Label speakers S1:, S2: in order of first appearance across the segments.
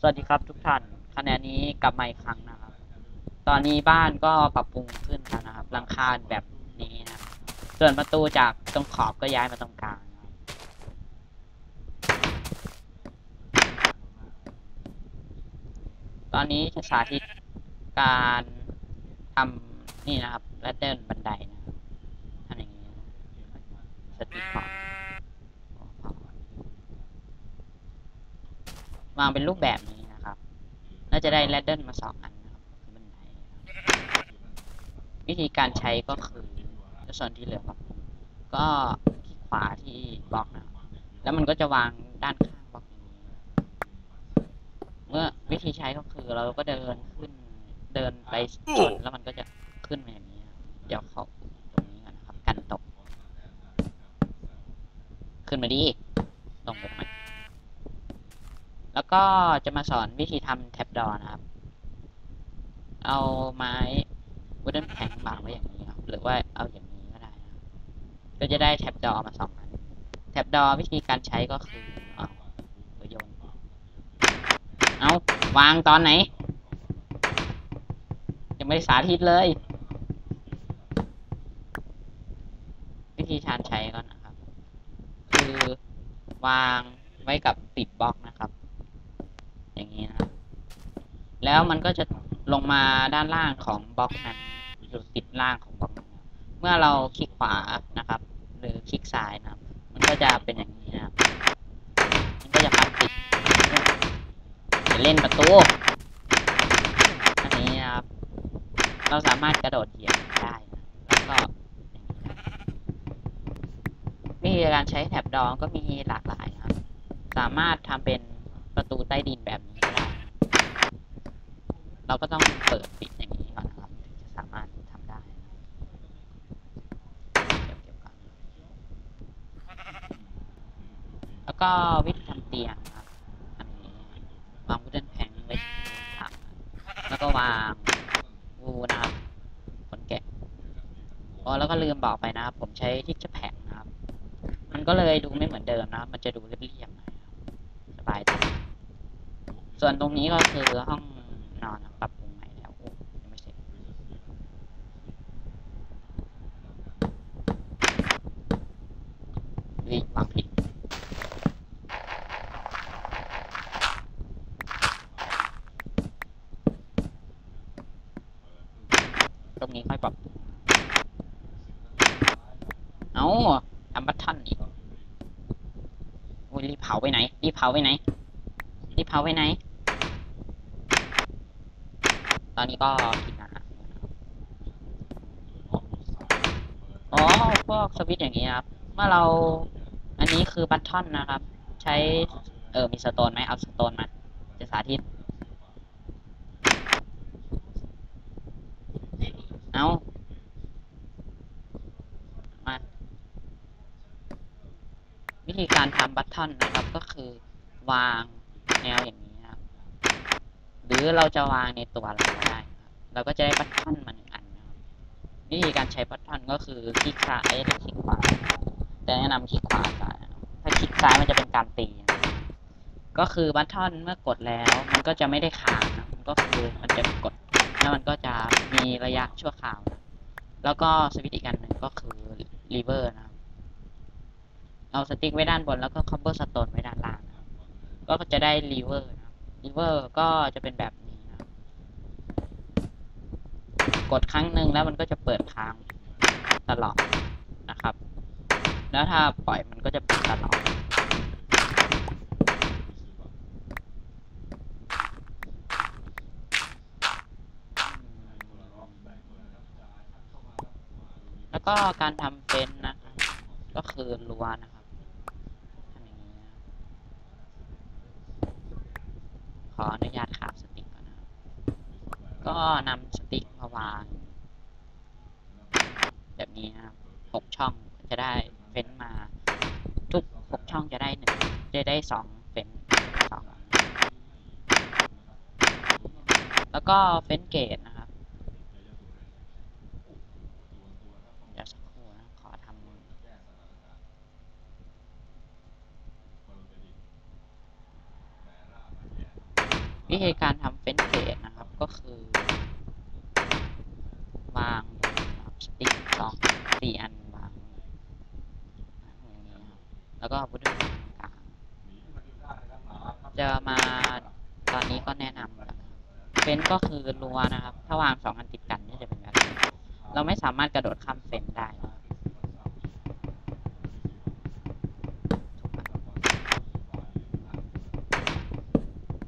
S1: สวัสดีครับทุกท่านคะแนนนี้กลับมาอีกครั้งนะครับ ตอนนี้บ้านก็ปรับปรุงขึ้นแล้วนะครับหลังคาแบบนี้นะครับส่วนประตูจากตรงขอบก็ย้ายมาตรงกลางตอนนี้สาธิตการทำนี่นะครับแรดเดินบันไดนะครับทำอย่างนี้นะสติขอบ วางเป็นรูปแบบนี้นะครับน่าจะได้แรดเดิลมาสองอันนะครับคือบันไดนวิธีการใช้ก็คือส่วนที่เหลือครับ ก็คลิกขวาที่บล็อกนะแล้วมันก็จะวางด้านข้างบล็อกนี้เมื่อวิธีใช้ก็คือเราก็เดินขึ้นเดินไปชนแล้วมันก็จะขึ้นมาอย่างนี้เดี๋ยวเขาตรงนี้ก่อนนะครับ กันตก ขึ้นมาดีลงไปทำไม แล้วก็จะมาสอนวิธีทำแท็บดอนะครับ เอาไม้วูดเดนแพงวางไว้อย่างนี้ครับหรือว่าเอาอย่างนี้ก็ได้นะครับก็จะได้แท็บดอมาสองอันแท็บดอวิธีการใช้ก็คือเอาไปโยนเอาวางตอนไหน ยังไม่สาธิตเลย วิธีการใช้ก่อนนะครับ คือวางไว้กับติดบล็อกนะครับ อย่างนี้นะครับ แล้วมันก็จะลงมาด้านล่างของบล็อกนั้นหรือติดล่างของบล็อกนั้นเมื่อเราคลิกขวานะครับ หรือคลิกซ้ายนะครับ มันก็จะเป็นอย่างนี้นะครับ มันก็จะมาติดจะเล่นประตูอันนี้นะครับ เราสามารถกระโดดเหยียบได้ แล้วก็วิธีการใช้แท็บดองก็มีหลากหลายนะครับ สามารถทำเป็นประตูใต้ดินแบบ เราก็ต้องเปิดปิดอย่างนี้ก่อนนะครับถึงจะสามารถทำได้เดี๋ยวเก็บก่อนแล้วก็วิธีทำเตียงครับอันนี้วางวุ้นแผงไว้สามอันแล้วก็วางวูนะครับขนแกะอ๋อแล้วก็ลืมบอกไปนะครับ ผมใช้ที่จะแผงนะครับ มันก็เลยดูไม่เหมือนเดิมนะมันจะดูเรียบๆหน่อยนะครับสบายตาส่วนตรงนี้ก็คือห้อง นอนครับปรับปรุงใหม่แล้วโอ้ยังไม่เสร็จวิวางผิดตรงนี้ค่อยปรับ เอาทำบัตทันอีกโอ้ยรีบเผาไปไหน รีบเผาไปไหน รีบเผาไปไหน ตอนนี้ก็กินอาหารอยู่นะครับอ๋อ พวกสวิตช์อย่างนี้ครับ เมื่อเรา อันนี้คือบัตทอนนะครับ ใช้ เออ มีสโตนไหมเอาสโตนมา จะสาธิต เอามา วิธีการทำบัตทอนนะครับ ก็คือวางแนวอย่างนี้ หรือเราจะวางในตัวเราก็ได้ครับเราก็จะได้บัตทอนมาหนึ่งอันนะครับวิธีการใช้บัตทอนก็คือคลิกซ้ายหรือคลิกขวาแต่แนะนำคลิกขวาก่อนถ้าคลิกซ้ายมันจะเป็นการตี ก็คือบัตทอนเมื่อกดแล้ว มันก็จะไม่ได้ค้างนะมันก็คือมันจะกดแล้วมันก็จะมีระยะชั่วคราว แล้วก็สวิตช์อีกอันหนึ่งก็คือรีเวอร์นะครับเอาสติ๊กไว้ด้านบนแล้วก็คัพเปอร์สโตนไว้ด้านล่างก็จะได้รีเวอร์ นะครับรีเวอร์ก็จะเป็นแบบนี้นะครับกดครั้งหนึ่งแล้วมันก็จะเปิดค้างตลอดนะครับ แล้วถ้าปล่อยมันก็จะปิดตลอดแล้วก็การทำเฟนนะก็คือรั้วนะครับทำอย่างนี้นะครับข ออนุญาตขาบสติ๊กก่อนนะครับก็นำสติ๊กมาวาง แบบนี้ครับหกช่องจะได้เฟ้นท์มา ทุกหกช่องจะได้หนึ่งจะได้สองเฟ้นท์สองแล้วก็เฟ้นท์เกตนะครับ เดี๋ยวสักครู่นะ ขอทำ วิธีการทำเฟนเกตนะครับ ก็คือ วางสติ๊กสอง สี่อันวางอย่างนี้ครับแล้วก็พุทธกลางจะมาตอนนี้ก็แนะนำเฟนก็คือรัวนะครับ ถ้าวางสองอันติดกันนี่จะเป็นแบบนี้เราไม่สามารถกระโดดข้ามเฟนได้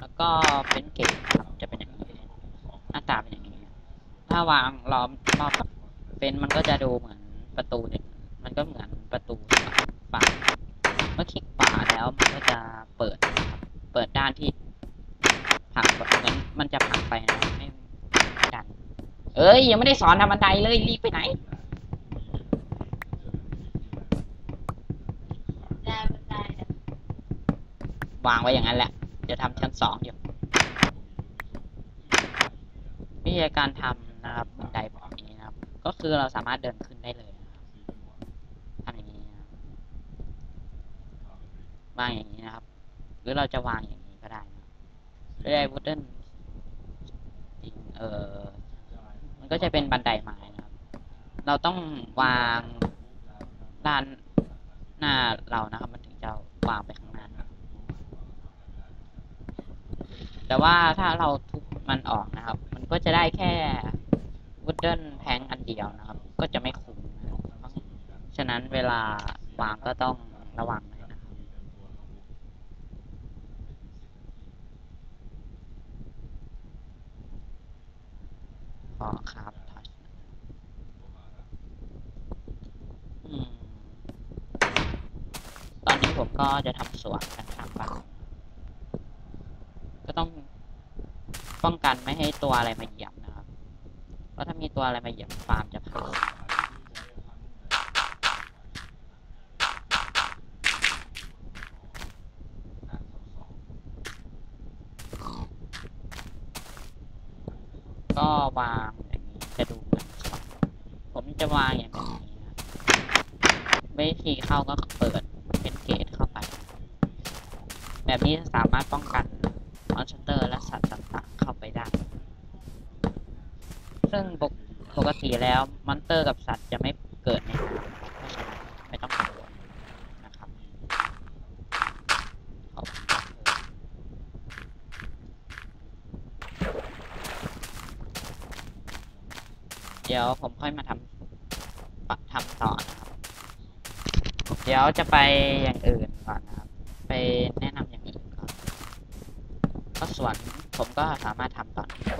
S1: แล้วก็เฟนเกตครับจะเป็นอย่างนี้ หน้าตาเป็นอย่างนี้ ถ้าวางล้อมรอบกับเฟนมันก็จะดูเหมือน ประตูเนี่ย มันก็เหมือนประตูฝาเมื่อคลิกขวาแล้วมันก็จะเปิด เปิดด้านที่ผักแบบนั้นมันจะผักไปนะไม่ดัน เอ้ยยังไม่ได้สอนทำบันไดเลยรีบไปไหนวางไว้อย่างนั้นแหละ จะทำชั้นสองอยู่วิธีการทำนะครับบันไดแบบนี้นะครับ ก็คือเราสามารถเดินขึ้นได้เลยนะครับทำอย่างนี้นะครับ วางอย่างนี้นะครับ หรือเราจะวางอย่างนี้ก็ได้นะครับด้วยวูดเดิลจริงเออมันก็จะเป็นบันไดไม้นะครับ เราต้องวางด้านหน้าเรานะครับ มันถึงจะวางไปข้างหน้าแต่ว่าถ้าเราทุบมันออกนะครับ มันก็จะได้แค่วูดเดิลแพงอันเดียวนะครับ ก็จะไม่คุ้มนะครับเพราะฉะนั้นเวลาวางก็ต้องระวังหน่อยนะครับ ขอครับทัชอืม ตอนนี้ผมก็จะทำสวนกันครับบ้านก็ต้องป้องกันไม่ให้ตัวอะไรมาเหยียบนะครับ เพราะถ้ามีตัวอะไรมาเหยียบฟาร์มจะพังก็วางอย่างนี้จะดูเหมือนผมจะวางอย่างนี้นะวิธีเข้าก็เปิด เกตเข้าไป แบบนี้สามารถป้องกันมอนสเตอร์และสัตว์ต่างๆเข้าไปได้ ซึ่งปกปกติแล้วมอนสเตอร์กับสัตว์จะไม่เกิดในน้ำนะครับเพราะฉะนั้นไม่ต้องกังวลนะครับเดี๋ยวผมค่อยมาทำทำต่อนะครับ เดี๋ยวจะไปอย่างอื่นก่อนนะครับ ไปแนะนำอย่างอื่นก่อนก็ส่วนผมก็สามารถทำตอนนี้ได้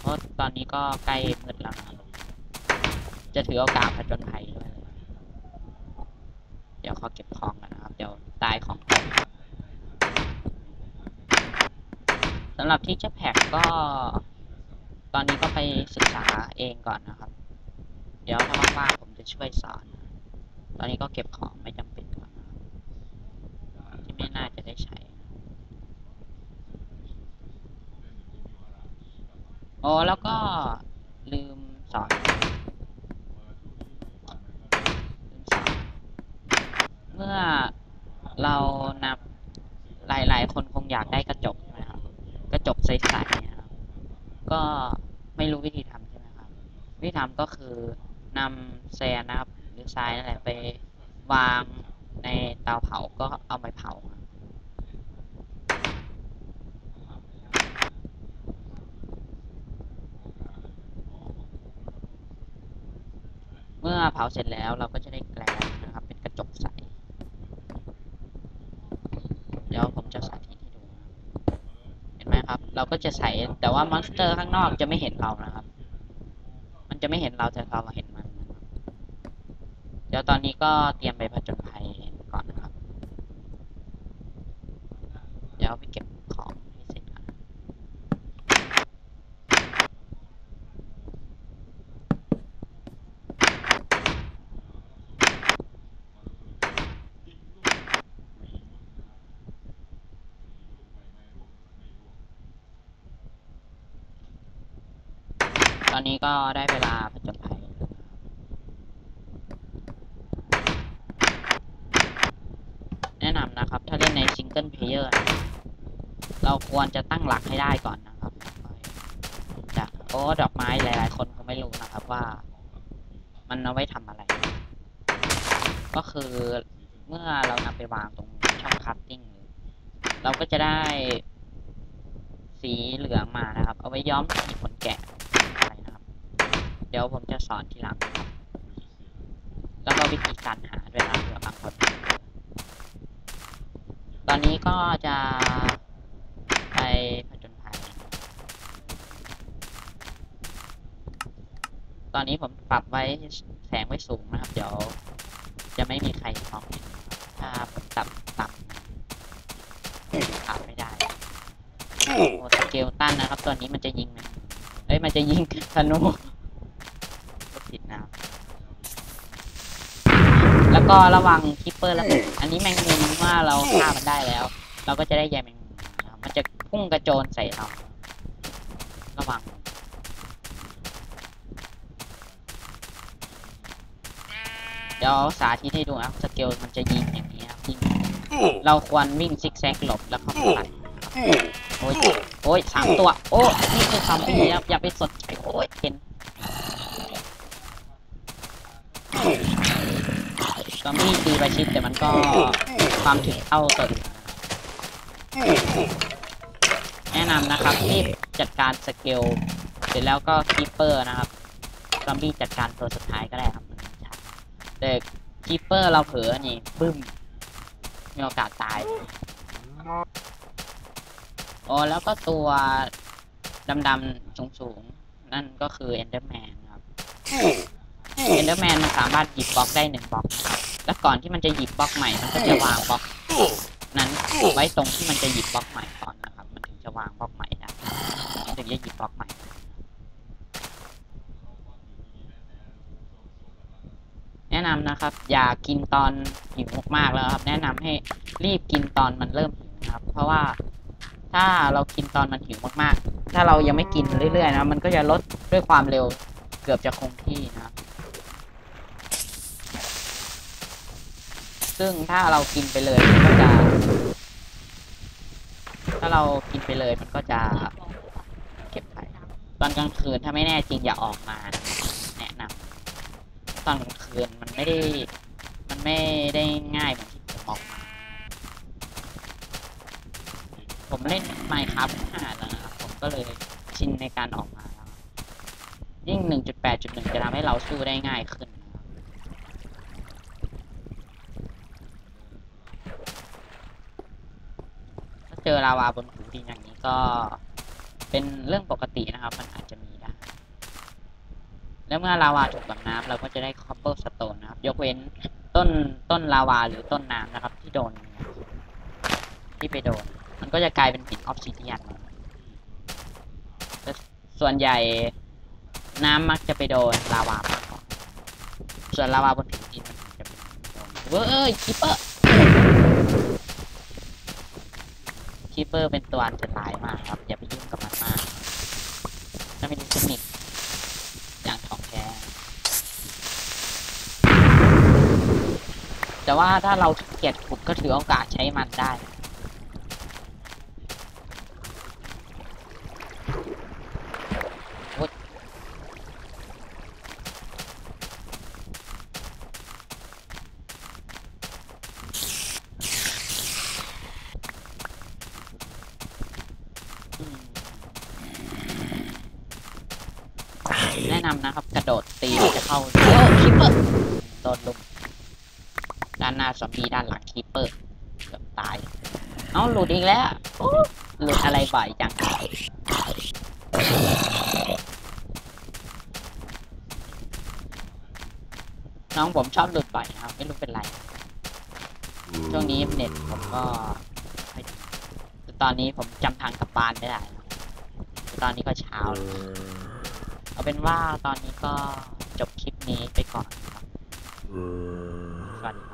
S1: เพราะตอนนี้ก็ใกล้มืดแล้วนะจะถือโอกาสผจญภัยด้วย เดี๋ยวขอเก็บของกันนะครับ เดี๋ยวตายของสำหรับที่จะแพ็กก็ ตอนนี้ก็ไปศึกษาเองก่อนนะครับ เดี๋ยวถ้าว่างๆผมจะช่วยสอน ตอนนี้ก็เก็บของไม่จำเป็นก่อนนะครับที่ไม่น่าจะได้ใช้โอ้แล้วก็ลืมสอนลืมสอนเมื่อเรานับหลาย ๆ คนคงอยากได้กระจกใช่ไหมครับ กระจกใสๆนะครับ ก็ไม่รู้วิธีทำใช่ไหมครับ วิธีทำก็คือ นำแซนนะครับ หรือทรายนั่นแหละไปวางในเตาเผาก็เอาไปเผาเมื่อเผาเสร็จแล้วเราก็จะได้แกลนนะครับ เป็นกระจกใส เดี๋ยวผมจะสาธิตให้ดู เห็นไหมครับ เราก็จะใส่แต่ว่ามอนสเตอร์ข้างนอกจะไม่เห็นเรานะครับ มันจะไม่เห็นเราแต่เราเห็น ดี๋ยวตอนนี้ก็เตรียมไปผจญภัยก่อนนะครับ เดี๋ยวไปเก็บของให้เสร็จก่อนตอนนี้ก็ได้เวลาผจญภัยแล้วนะครับแนะนำำนะครับ ถ้าเล่นเกิลเพลเยอร์เราควรจะตั้งหลักให้ได้ก่อนนะครับจะโอ้ดอกไม้หลาย ๆ คนก็ไม่รู้นะครับว่า มันเอาไว้ทำอะไร ก็คือเมื่อเรานำไปวางตรงช่องคัตติ้งเราก็จะได้สีเหลืองมานะครับ เอาไว้ย้อมสีขนแกะอะไรนะครับ เดี๋ยวผมจะสอนทีหลัง แล้วก็วิธีการหาด้วยนะเผื่อบางคน อนนี้ก็จะไปผจญภัย ตอนนี้ผมปรับไว้แสงไว้สูงนะครับ เดี๋ยวจะไม่มีใครมองเห็นถ้าผมตับต่ำขับไม่ได้โอ้สเกลตันนะครับตัวนี้มันจะยิง เอ้ย มันจะยิงธนูก็ผิดนะครับ แล้วก็ระวังคิปเปอร์แล้วผมอันนี้แมงมุมว่าเราฆ่ามันได้แล้ว เราก็จะได้ใยแมงมุมนะครับมันจะพุ่งกระโจนใส่เราระวังเดี๋ยวสาธิตให้ดูนะครับสเกลมันจะยิงอย่างนี้ครับยิงเราควรวิ่งซิกแซกหลบแล้วเข้าไปตัดโอ้ยโอ้ยสามตัว โอ้นี่คือความดีครับอย่าไปสนใจโอ้ยเห็น ก็มีตีประชิดแต่มันก็ความถึงเท่าตัวอื่นแนะนำนะครับรีบจัดการสเกลเสร็จแล้วก็คีปเปอร์นะครับซอมบี้จัดการตัวสุดท้ายก็ได้ครับแต่คีปเปอร์เราเผลอนี่บึ้มมีโอกาสตายโอ้แล้วก็ตัวดำๆสูงๆ นั่นก็คือเอนเดอร์แมนครับเอนเดอร์แมนมันสามารถหยิบบล็อกได้หนึ่งบล็อกครับ แล้วก่อนที่มันจะหยิบบล็อกใหม่มันก็จะวางบล็อกนั้นไว้ตรงที่มันจะหยิบบล็อกใหม่ก่อนนะครับ มันถึงจะวางบล็อกใหม่ได้ถึงจะหยิบบล็อกใหม่แนะนำนะครับ อย่ากินตอนหิวมากๆแล้วครับ แนะนำให้รีบกินตอนมันเริ่มหิวนะครับ เพราะว่าถ้าเรากินตอนมันหิวมากๆ ถ้าเรายังไม่กินเรื่อยๆนะมันก็จะลดด้วยความเร็วเกือบจะคงที่นะครับ ซึ่งถ้าเรากินไปเลยมันก็จะ ถ้าเรากินไปเลยมันก็จะเก็บไป ตอนกลางคืนถ้าไม่แน่จริงอย่าออกมา แนะนำตอนกลางคืนมันไม่ได้ มันไม่ได้ง่ายเหมือนที่ผมออกมา ผมเล่นไมค์ครับห้าแล้วนะครับผมก็เลยชินในการออกมาแล้วยิ่ง 1.8.1 จะทำให้เราสู้ได้ง่ายขึ้นนะครับถ้า เจอลาวาบนผิวดินอย่างนี้ก็เป็นเรื่องปกตินะครับ มันอาจจะมีได้ แล้วเมื่อลาวาถูกกับน้ำเราก็จะได้คอปเปอร์สโตนนะครับ ยกเว้นต้นต้นลาวาหรือต้นน้ำนะครับ ที่โดน ที่ไปโดน มันก็จะกลายเป็นหินออฟซิเดียนส่วนใหญ่น้ำมักจะไปโดนลาวามากกว่าส่วนลาวาบนผิวดินมันจะเป็นโดนเว้ยคิปเปอร์ คิปเปอร์เป็นตัวอันตรายมากครับ อย่าไปยุ่งกับมันมากถ้าไม่รู้เทคนิคอย่างของแท้แต่ว่าถ้าเราเกียดขุดก็ถือโอกาสใช้มันได้ อืมแนะนำนะครับ กระโดดตีจะเข้าโอ้คิปเปอร์โดนลุมด้านหน้าซอมบี้ด้านหลังคิปเปอร์เกือบตายเอ้าหลุดอีกแล้วโอ้หลุดอะไรบ่อยจังน้องผมชอบหลุดบ่อยนะครับ ไม่รู้เป็นไร ช่วงนี้เน็ตผมก็ไม่ดีแต่ตอนนี้ผมจำทางกลับบ้านไม่ได้แล้วแต่ตอนนี้ก็เช้าแล้ว เอาเป็นว่าตอนนี้ก็จบคลิปนี้ไปก่อนครับสวัสดีครับ